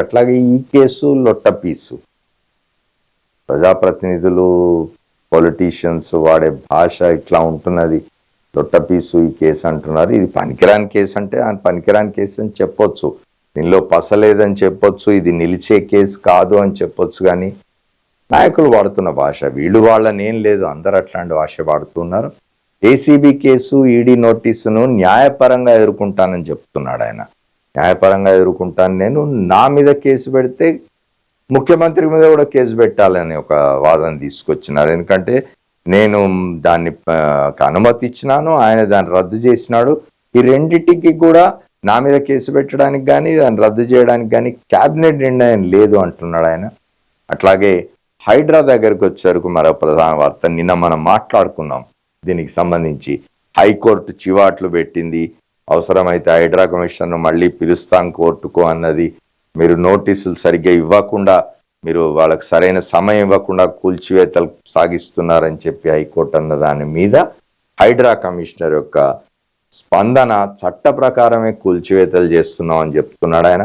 అట్లాగే ఈ కేసు లొట్ట పీసు. ప్రజాప్రతినిధులు పొలిటీషియన్స్ వాడే భాష ఇట్లా ఉంటున్నది. లొట్ట పీసు ఈ కేసు అంటున్నారు. ఇది పనికిరాని కేసు అంటే ఆ పనికిరాని కేసు అని చెప్పొచ్చు. దీనిలో పసలేదని చెప్పొచ్చు. ఇది నిలిచే కేసు కాదు అని చెప్పొచ్చు కానీ నాయకులు వాడుతున్న భాష వీళ్ళు వాళ్ళని ఏం లేదు. అందరు అట్లాంటి భాష వాడుతున్నారు. ఏసీబీ కేసు ఈడీ నోటీసును న్యాయపరంగా ఎదుర్కొంటానని చెప్తున్నాడు ఆయన. న్యాయపరంగా ఎదుర్కొంటాను. నేను నా మీద కేసు పెడితే ముఖ్యమంత్రి మీద కూడా కేసు పెట్టాలని ఒక వాదన తీసుకొచ్చినారు. ఎందుకంటే నేను దాన్ని అనుమతి ఇచ్చినాను ఆయన దాన్ని రద్దు చేసినాడు. ఈ రెండిటికి కూడా నా మీద కేసు పెట్టడానికి కానీ దాన్ని రద్దు చేయడానికి కానీ క్యాబినెట్ నిర్ణయం లేదు అంటున్నాడు ఆయన. అట్లాగే హైడ్రా దగ్గరకు వచ్చేసరికి మరో ప్రధాన వార్త నిన్న మనం మాట్లాడుకున్నాం దీనికి సంబంధించి. హైకోర్టు చివాట్లు పెట్టింది. అవసరమైతే హైడ్రా కమిషన్ను మళ్ళీ పిలుస్తాం కోర్టుకు అన్నది మీరు నోటీసులు సరిగ్గా ఇవ్వకుండా మీరు వాళ్ళకి సరైన సమయం ఇవ్వకుండా కూల్చివేతలు సాగిస్తున్నారని చెప్పి హైకోర్టు అన్న దాని మీద హైడ్రా కమిషనర్ యొక్క స్పందన చట్ట ప్రకారమే కూల్చివేతలు చేస్తున్నాం అని చెప్తున్నాడు ఆయన.